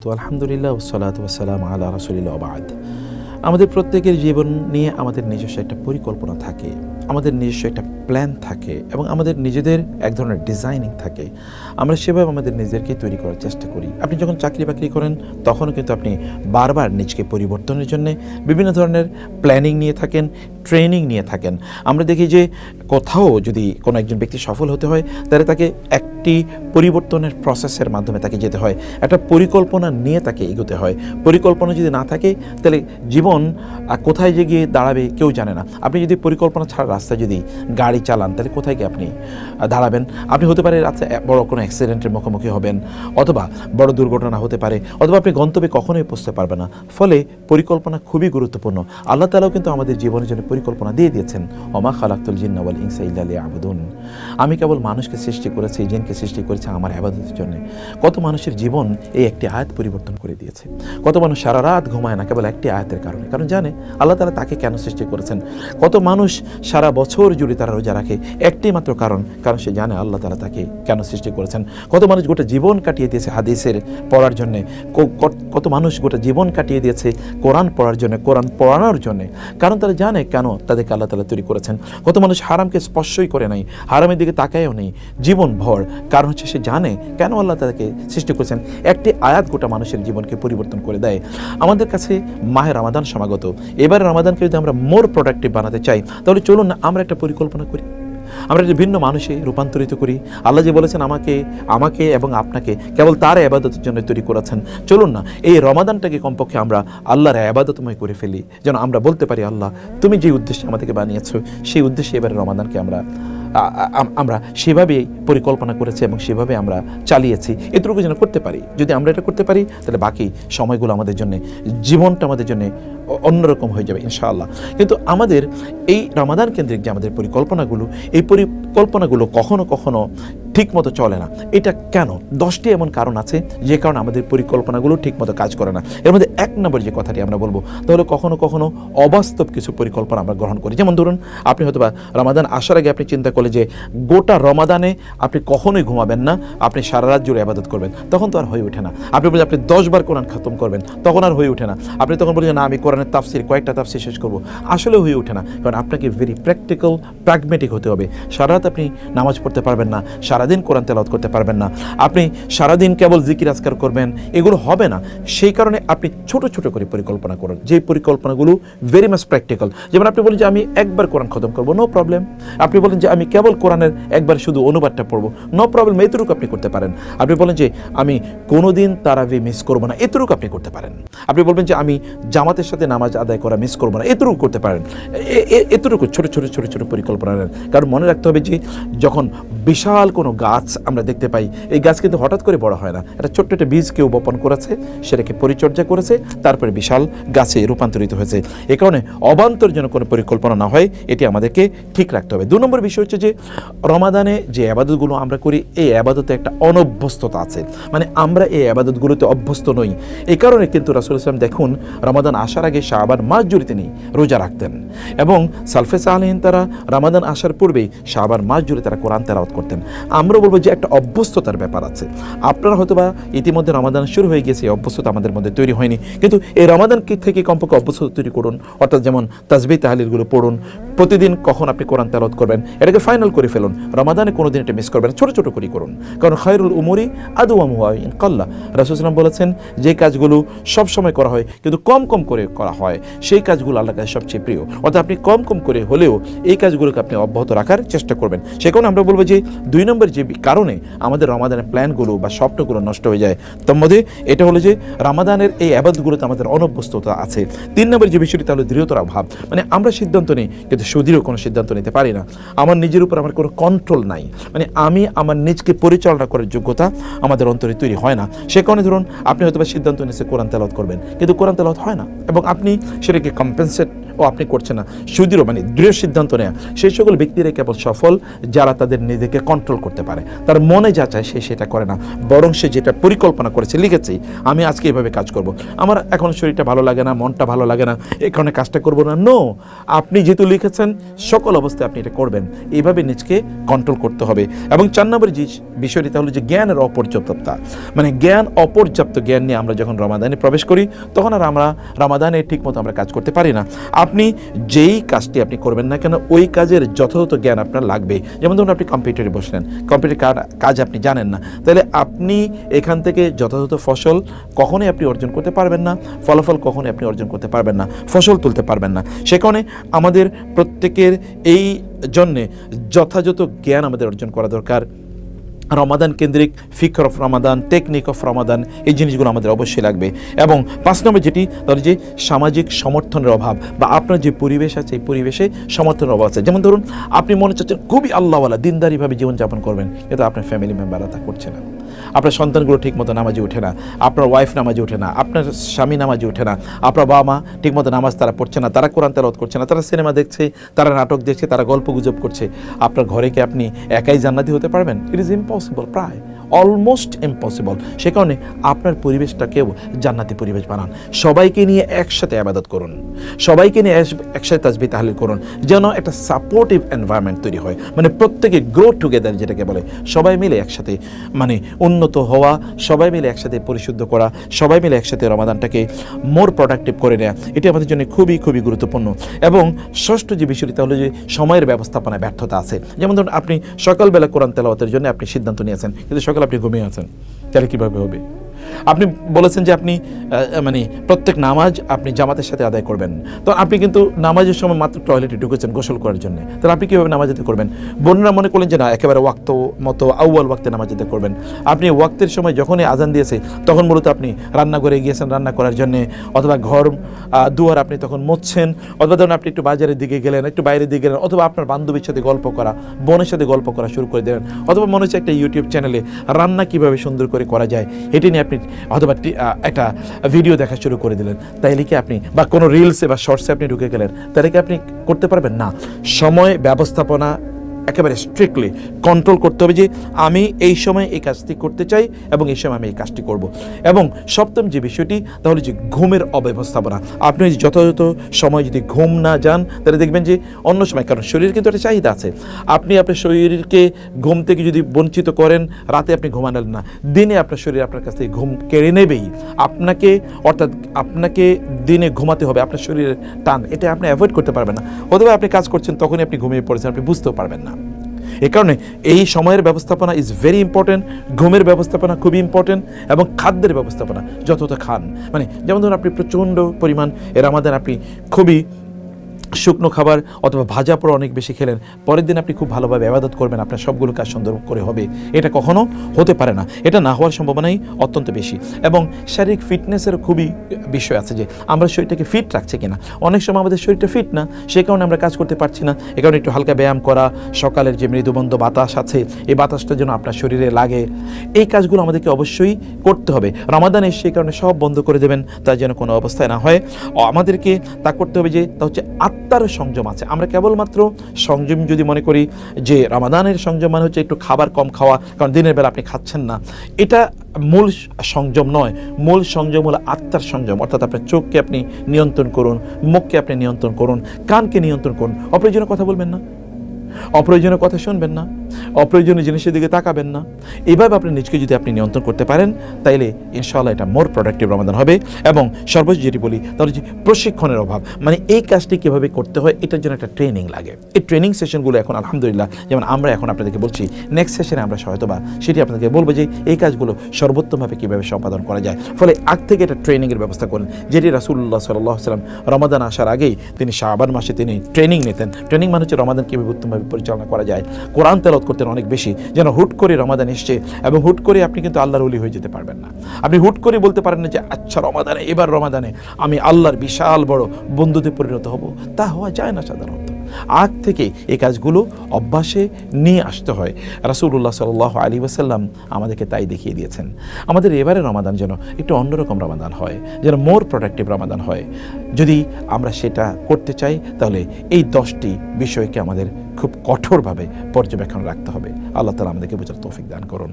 তো আলহামদুলিল্লাহ সালাত ওসালাম আল্লাহ রসুলিল্লা আবাদ আমাদের প্রত্যেকের জীবন নিয়ে আমাদের নিজস্ব একটা পরিকল্পনা থাকে। আমাদের নিজস্ব একটা প্ল্যান থাকে এবং আমাদের নিজেদের এক ধরনের ডিজাইনিং থাকে। আমরা সেভাবে আমাদের নিজেদেরকে তৈরি করার চেষ্টা করি। আপনি যখন চাকরি বাকরি করেন, তখনও কিন্তু আপনি বারবার নিজকে পরিবর্তনের জন্য বিভিন্ন ধরনের প্ল্যানিং নিয়ে থাকেন ট্রেনিং নিয়ে থাকেন। আমরা দেখি যে কোথাও যদি কোনো একজন ব্যক্তি সফল হতে হয়, তাহলে তাকে একটি পরিবর্তনের প্রসেসের মাধ্যমে তাকে যেতে হয়। একটা পরিকল্পনা নিয়ে তাকে এগোতে হয়। পরিকল্পনা যদি না থাকে, তাহলে জীবন কোথায় যে গিয়ে দাঁড়াবে কেউ জানে না। আপনি যদি পরিকল্পনা ছাড়া রাস্তায় যদি গাড়ি চালান, তাহলে কোথায় গিয়ে আপনি দাঁড়াবেন? আপনি হতে পারে এক বড় কোনো অ্যাক্সিডেন্টের মুখোমুখি হবেন, অথবা বড় দুর্ঘটনা হতে পারে, অথবা আপনি গন্তব্যে কখনোই পৌঁছতে পারবেন না। ফলে পরিকল্পনা খুবই গুরুত্বপূর্ণ। আল্লাহ তালাও কিন্তু আমাদের জীবনের জন্য পরিকল্পনা দিয়ে দিয়েছেন অমা খালাক্তুল জিন্নাওয়াল ইনসা ইল্লা আবুদুন আমি কেবল মানুষকে সৃষ্টি করেছি, জিনকে সৃষ্টি করেছি আমার আবাদতের জন্য। কত মানুষের জীবন এই একটি আয়াত পরিবর্তন করে দিয়েছে। কত মানুষ সারা রাত ঘুমায় না, কেবল একটি আয়াতের কারণে। কারণ জানে, আল্লাহ তালা তাকে কেন সৃষ্টি করেছেন? কত মানুষ সারা বছর জুড়ে তারা রোজা রাখে। একটি মাত্র কারণ কারণ সে জানে আল্লাহ তালা তাকে কেন সৃষ্টি করেছেন। কত মানুষ গোটা জীবন কাটিয়ে দিয়েছে হাদিসের পড়ার জন্য কত মানুষ গোটা জীবন কাটিয়ে দিয়েছে কোরআন পড়ার জন্য, কোরআন পড়ানোর জন্য। কারণ তারা জানে কেন তাদেরকে আল্লাহ তালা তৈরি করেছেন। কত মানুষ হারামকে স্পর্শই করে নাই, হারামের দিকে তাকায়ও নেই, জীবন ভর। কারণ হচ্ছে সে জানে কেন আল্লাহ তাদেরকে সৃষ্টি করেছেন। একটি আয়াত গোটা মানুষের জীবনকে পরিবর্তন করে দেয়। আমাদের কাছে মাহের রামাদান সমাগত। এবারে রামাদানকে যদি আমরা মোর প্রোডাক্টিভ বানাতে চাই, তাহলে চলুন আমরা একটা পরিকল্পনা করি। আমরা যে ভিন্ন মানুষে রূপান্তরিত করি, আল্লাহ যে বলেছেন আমাকে আমাকে এবং আপনাকে কেবল তার আবাদতের জন্য তৈরি করেছেন। চলুন না, এই রমাদানটাকে কমপক্ষে আমরা আল্লাহর আবাদতময় করে ফেলি। যেন আমরা বলতে পারি, আল্লাহ, তুমি যে উদ্দেশ্যে আমাদেরকে বানিয়েছো, সেই উদ্দেশ্যে এবারে রমাদানকে আমরা আমরা সেভাবেই পরিকল্পনা করেছি এবং সেভাবে আমরা চালিয়েছি। এতটুকু যেন করতে পারি। যদি আমরা এটা করতে পারি, তাহলে বাকি সময়গুলো আমাদের জন্য, জীবনটা আমাদের জন্য অন্যরকম হয়ে যাবে, ইনশাআল্লাহ। কিন্তু আমাদের এই রামাদান কেন্দ্রিক যে আমাদের পরিকল্পনাগুলো, এই পরিকল্পনাগুলো কখনো কখনো ঠিকমতো চলে না। এটা কেন? দশটি এমন কারণ আছে যে কারণে আমাদের পরিকল্পনাগুলো ঠিকমতো কাজ করে না। এর মধ্যে এক নম্বর যে কথাটি আমরা বলব, তাহলে কখনো কখনো অবাস্তব কিছু পরিকল্পনা আমরা গ্রহণ করি। যেমন ধরুন, আপনি হয়তো বা রমাদান আসার আগে আপনি চিন্তা করলে যে গোটা রমাদানে আপনি কখনোই ঘুমাবেন না, আপনি সারা রাত জুড়ে আবাদত করবেন। তখন তো আর হয়ে ওঠে না। আপনি বলছেন আপনি দশবার কোরআন খতম করবেন, তখন আর হয়ে ওঠে না। আপনি তখন বলছেন না, আমি কোরআনের তাফসির, কয়েকটা তাফসির শেষ করব। আসলে হয়ে ওঠে না। কারণ আপনাকে ভেরি প্র্যাকটিক্যাল প্র্যাগমেটিক হতে হবে। সারা রাত আপনি নামাজ পড়তে পারবেন না সারাদিন কোরআন তেলাওয়াত করতে পারবেন না। আপনি সারাদিন কেবল জিকির আজকার করবেন, এগুলো হবে না। সেই কারণে আপনি ছোট ছোট করে পরিকল্পনা করুন। যে পরিকল্পনাগুলো ভেরি মাস প্র্যাকটিক্যাল যেমন আপনি বলেন যে আমি একবার কোরআন খতম করব নো প্রবলেম আপনি বলেন যে আমি কেবল কোরআনের একবার শুধু অনুবাদটা পড়ব নো প্রবলেম এতটুকু আপনি করতে পারেন। আপনি বলেন যে আমি কোনো কোনোদিন তারাবি মিস করব না, এতটুকু আপনি করতে পারেন। আপনি বলবেন যে আমি জামাতের সাথে নামাজ আদায় করা মিস করব না, এতটুকু করতে পারেন। এতটুকু ছোট ছোট ছোট ছোট পরিকল্পনা নেন কারণ মনে রাখতে হবে যে যখন বিশাল কোনো গাছ আমরা দেখতে পাই। এই গাছ কিন্তু হঠাৎ করে বড় হয় না। একটা ছোট্ট একটা বীজ কেউ বপন করেছে, সেটাকে পরিচর্যা করেছে, তারপরে বিশাল গাছে রূপান্তরিত হয়েছে। এ কারণে অবান্তর যেন কোনো পরিকল্পনা না হয়, এটি আমাদেরকে ঠিক রাখতে হবে। দু নম্বর বিষয় হচ্ছে যে, রমাদানে যে আবাদতগুলো আমরা করি, এই আবাদতে একটা অনভ্যস্ততা আছে। মানে আমরা এই আবাদতগুলোতে অভ্যস্ত নই। এই কারণে কিন্তু রাসুল ইসলাম দেখুন, রমাদান আসার আগে শাহবান মাস জুড়ে তিনি রোজা রাখতেন। এবং সালফেস আলহিন তারা রমাদান আসার পূর্বেই শাহবান মাস জুড়ে তারা কোরআন তেলাওয়াত করতেন। আমরা বলব যে একটা অভ্যস্ততার ব্যাপার আছে। আপনারা হয়তো বা ইতিমধ্যে রমাদান শুরু হয়ে গেছে, এই অভ্যস্ততা আমাদের মধ্যে তৈরি হয়নি। কিন্তু এই রমাদান থেকে কমপক্ষে অভ্যস্ততা তৈরি করুন, অর্থাৎ যেমন তাজবি তাহলিলগুলো পড়ুন, প্রতিদিন কখন আপনি কোরআন তেলাওয়াত করবেন, এটাকে ফাইনাল করে ফেলুন। রমাদানে কোনো দিন এটা মিস করবেন ছোট ছোট করে করুন। কারণ খায়রুল উমরি আদু আমুয়াইন কল্লা রাসুলাম বলেছেন যে কাজগুলো সব সময় করা হয়, কিন্তু কম কম করে করা হয়। সেই কাজগুলো আল্লাহ কাছে সবচেয়ে প্রিয়। অর্থাৎ আপনি কম কম করে হলেও এই কাজগুলোকে আপনি অব্যাহত রাখার চেষ্টা করবেন। সে কারণে আমরা বলব যে দুই নম্বর যে কারণে আমাদের রমাদানের প্ল্যানগুলো বা স্বপ্নগুলো নষ্ট হয়ে যায়। তার মধ্যে এটা হলো যে রামাদানের এই আবাদগুলোতে আমাদের অনভ্যস্ততা আছে। তিন নম্বর যে বিষয়টি, তাহলে দৃঢ়তার অভাব মানে আমরা সিদ্ধান্ত নিই, কিন্তু সুদৃঢ় কোনো সিদ্ধান্ত নিতে পারি না। আমার নিজের উপর আমার কোনো কন্ট্রোল নাই। মানে আমি আমার নিজকে পরিচালনা করার যোগ্যতা আমাদের অন্তরে তৈরি হয় না। সে কারণে ধরুন, আপনি হয়তো বা সিদ্ধান্ত নিয়েছে কোরআন তেলাওয়াত করবেন, কিন্তু কোরআন তেলাওয়াত হয় না। এবং আপনি সেটাকে কম্পেনসেট ও আপনি করছেন না। সুদৃঢ় মানে দৃঢ় সিদ্ধান্ত নেওয়া সেই সকল ব্যক্তিরা কেবল সফল যারা তাদের নিজেকে কন্ট্রোল করতে করতে পারে। তার মনে যা চায় সে সেটা করে না। বরং সে যেটা পরিকল্পনা করেছে, লিখেছে, আমি আজকে এভাবে কাজ করব। আমার এখন শরীরটা ভালো লাগে না, মনটা ভালো লাগে না এই কারণে কাজটা করব না। নো আপনি যেহেতু লিখেছেন, সকল অবস্থায় আপনি এটা করবেন। এইভাবে নিজকে কন্ট্রোল করতে হবে। এবং চার নম্বর যে বিষয়টি তাহলে যে জ্ঞানের অপর্যাপ্ততা। মানে জ্ঞান, অপর্যাপ্ত জ্ঞান নিয়ে আমরা যখন রমাদানে প্রবেশ করি, তখন আর আমরা রমাদানে ঠিকমতো আমরা কাজ করতে পারি না। আপনি যেই কাজটি আপনি করবেন না কেন, ওই কাজের যথাযথ জ্ঞান আপনার লাগবে। যেমন ধরুন, আপনি কম্পিউটারে বসলেন। কম্পিউটার কাজ আপনি জানেন না। তাহলে আপনি এখান থেকে যথাযথ ফসল কখনোই আপনি অর্জন করতে পারবেন না, ফলাফল কখনোই আপনি অর্জন করতে পারবেন না, ফসল তুলতে পারবেন না। সে কারণে আমাদের প্রত্যেকের এই জন্যে যথাযথ জ্ঞান আমাদের অর্জন করা দরকার। রমাদান কেন্দ্রিক fiqh of Ramadan technique of Ramadan, এই জিনিসগুলো আমাদের অবশ্যই লাগবে। এবং পাঁচ নম্বর যেটি ধরো যে সামাজিক সমর্থনের অভাব, বা আপনার যে পরিবেশ আছে, এই পরিবেশে সমর্থনের অভাব আছে। যেমন ধরুন, আপনি মনে চাচ্ছেন, খুবই আল্লাহওয়ালা, দিনদারিভাবে জীবনযাপন করবেন এটা আপনার ফ্যামিলি মেম্বাররা তা করছে না। আপনার সন্তানগুলো ঠিকমতো নামাজে ওঠে না, আপনার ওয়াইফ নামাজে ওঠে না, আপনার স্বামী নামাজে ওঠে না, আপনার বাবা মা ঠিকমতো নামাজ তারা পড়ছে না, তারা কোরআন তেলাওয়াত করছে না, তারা সিনেমা দেখছে, তারা নাটক দেখছে, তারা গল্প গুজব করছে, আপনার ঘরে কি আপনি একাই জান্নাতি হতে পারবেন? ইট ইজ ইম্পসিবল প্রায়। অলমোস্ট ইম্পসিবল সে কারণে আপনার পরিবেশটাকেও জান্নাতি পরিবেশ বানান। সবাইকে নিয়ে একসাথে আবাদত করুন। সবাইকে নিয়ে একসাথে তাজবি তাহলিল করুন। যেন একটা সাপোর্টিভ এনভায়রনমেন্ট তৈরি হয়। মানে প্রত্যেকে গ্রো টুগেদার যেটাকে বলে। সবাই মিলে একসাথে মানে উন্নত হওয়া, সবাই মিলে একসাথে পরিশুদ্ধ করা, সবাই মিলে একসাথে রমাদানটাকে মোর প্রোডাক্টিভ করে নেওয়া এটি আমাদের জন্য খুবই খুবই গুরুত্বপূর্ণ। এবং ষষ্ঠ যে বিষয়টি, তাহলে যে সময়ের ব্যবস্থাপনায় ব্যর্থতা আছে। যেমন ধরুন, আপনি সকালবেলা কোরআন তেলাওয়াতের জন্য আপনি সিদ্ধান্ত নিয়েছেন। কিন্তু সকালে আপনি ঘুমিয়ে আছেন। তাহলে কীভাবে হবে? আপনি বলেছেন যে আপনি মানে প্রত্যেক নামাজ আপনি জামাতের সাথে আদায় করবেন। তো আপনি কিন্তু নামাজের সময় মাত্র টয়লেটে ঢুকেছেন গোসল করার জন্য। তাহলে আপনি কীভাবে নামাজ আদায় করবেন? বোনরা মনে করলেন যে না, একেবারে ওয়াক্ত মতো, আউয়াল ওয়াক্তে নামাজ আদায় করবেন। আপনি ওয়াক্তের সময় যখনই আজান দিয়েছে, তখন মূলত আপনি রান্না করে গিয়েছেন রান্না করার জন্য, অথবা ঘর দুয়ার আপনি তখন মুছছেন, অথবা ধরুন আপনি একটু বাজারের দিকে গেলেন, একটু বাইরের দিকে গেলেন, অথবা আপনার বান্ধবীর সাথে গল্প করা, বোনের সাথে গল্প করা শুরু করে দিলেন, অথবা মনে হচ্ছে একটা ইউটিউব চ্যানেলে রান্না কীভাবে সুন্দর করে করা যায় এটি নিয়ে আপনি অথবা একটা ভিডিও দেখা শুরু করে দিলেন। তাইলে কি আপনি বা কোনো রিলসে বা শর্টসে আপনি ঢুকে গেলেন তাহলে কি আপনি করতে পারবেন? না। সময়, ব্যবস্থাপনা একেবারে স্ট্রিক্টলি কন্ট্রোল করতে হবে যে আমি এই সময় এই কাজটি করতে চাই এবং এই সময় আমি এই কাজটি করব। এবং সপ্তম যে বিষয়টি তাহলে যে ঘুমের অব্যবস্থাপনা। আপনি যথাযথ সময় যদি ঘুম না যান, তাহলে দেখবেন যে অন্য সময়, কারণ শরীর কিন্তু একটা চাহিদা আছে। আপনি আপনার শরীরকে ঘুম থেকে যদি বঞ্চিত করেন, রাতে আপনি ঘুমালেন না। দিনে আপনার শরীর আপনার কাছ থেকে ঘুম কেড়ে নেবেই। আপনাকে, অর্থাৎ আপনাকে দিনে ঘুমাতে হবে, আপনার শরীরের টান। এটা আপনি অ্যাভয়েড করতে পারবেন না। অথবা আপনি কাজ করছেন, তখনই আপনি ঘুমিয়ে পড়েছেন, আপনি বুঝতেও পারবেন না। এ কারণে এই সময়ের ব্যবস্থাপনা ইজ ভেরি ইম্পর্টেন্ট ঘুমের ব্যবস্থাপনা খুবই ইম্পর্টেন্ট এবং খাদ্যের ব্যবস্থাপনা যতটা খান। মানে যেমন ধরুন আপনি প্রচণ্ড পরিমাণ এর আমাদের আপনি খুবই শুকনো খাবার অথবা ভাজা পোড়া অনেক বেশি খেলেন। পরের দিন আপনি খুব ভালোভাবে আবাদত করবেন, আপনার সবগুলো কাজ সুন্দর করে হবে। এটা কখনো হতে পারে না। এটা না হওয়ার সম্ভাবনাই অত্যন্ত বেশি। এবং শারীরিক ফিটনেসের খুবই বিষয় আছে যে, আমরা শরীরটাকে ফিট রাখছে কিনা। অনেক সময় আমাদের শরীরটা ফিট না, সে কারণে আমরা কাজ করতে পারছি না। এ কারণে একটু হালকা ব্যায়াম করা, সকালের যে মৃদুবন্ধ বাতাস আছে, এই বাতাসটা যেন আপনার শরীরে লাগে। এই কাজগুলো আমাদেরকে অবশ্যই করতে হবে। রমাদান এসে সেই কারণে সব বন্ধ করে দেবেন তা যেন কোনো অবস্থায় না হয়। আমাদেরকে তা করতে হবে যে, তা হচ্ছে আত্মার সংযম আছে। আমরা কেবলমাত্র সংযম যদি মনে করি যে রমাদানের সংযম মানে হচ্ছে একটু খাবার কম খাওয়া, কারণ দিনের বেলা আপনি খাচ্ছেন না। এটা মূল সংযম নয়। মূল সংযম হলো আত্মার সংযম। অর্থাৎ আপনার চোখকে আপনি নিয়ন্ত্রণ করুন, মুখকে আপনি নিয়ন্ত্রণ করুন, কানকে নিয়ন্ত্রণ করুন। অপ্রয়োজনীয় কথা বলবেন না? অপ্রয়োজনীয় কথা শুনবেন না, অপ্রয়োজনীয় জিনিসের দিকে তাকাবেন না। এভাবে আপনি নিজকে যদি আপনি নিয়ন্ত্রণ করতে পারেন, তাইলে ইনশাআল্লাহ এটা মোর প্রোডাক্টিভ রমাদান হবে এবং সর্বোচ্চ যেটি বলি তাহলে যে প্রশিক্ষণের অভাব। মানে এই কাজটি কীভাবে করতে হয়, এটার জন্য একটা ট্রেনিং লাগে। এই ট্রেনিং সেশনগুলো এখন আলহামদুলিল্লাহ, যেমন আমরা এখন আপনাদেরকে বলছি নেক্সট সেশনে আমরা হয়তো বা সেটি আপনাদেরকে বলব যে, এই কাজগুলো সর্বোত্তমভাবে কীভাবে সম্পাদন করা যায়। ফলে আগ থেকে একটা ট্রেনিংয়ের ব্যবস্থা করেন, যেটি রাসুল্লাহ সাল্লাহ সাল্লাম রমাদান আসার আগেই তিনি শাহবান মাসে তিনি ট্রেনিং নিতেন। ট্রেনিং মানে হচ্ছে রমাদান কীভাবে উত্তমভাবে পরিচালনা করা যায়। কোরআন তেলত করতেন অনেক বেশি, যেন হুট করে রমাদান এসছে এবং হুট করে আপনি কিন্তু আল্লাহর অলি হয়ে যেতে পারবেন না। আপনি হুট করে বলতে পারেন না যে আচ্ছা রমাদানে, এবার রমাদানে আমি আল্লাহর বিশাল বড় বন্ধুতে পরিণত হব। তা হওয়া যায় না সাধারণত। আগ থেকে এই কাজগুলো অভ্যাসে নিয়ে আসতে হয়। রাসুল্লাহ সাল আলী ওসাল্লাম আমাদেরকে তাই দেখিয়ে দিয়েছেন। আমাদের এবারে রমাদান যেন একটু অন্যরকম রমাদান হয়, যেন মোর প্রোডাক্টিভ রমাদান হয়। যদি আমরা সেটা করতে চাই, তাহলে এই দশটি বিষয়কে আমাদের খুব কঠোরভাবে পর্যবেক্ষণ রাখতে হবে। আল্লাহ তালা আমাদেরকে বোঝার তৌফিক দান করুন।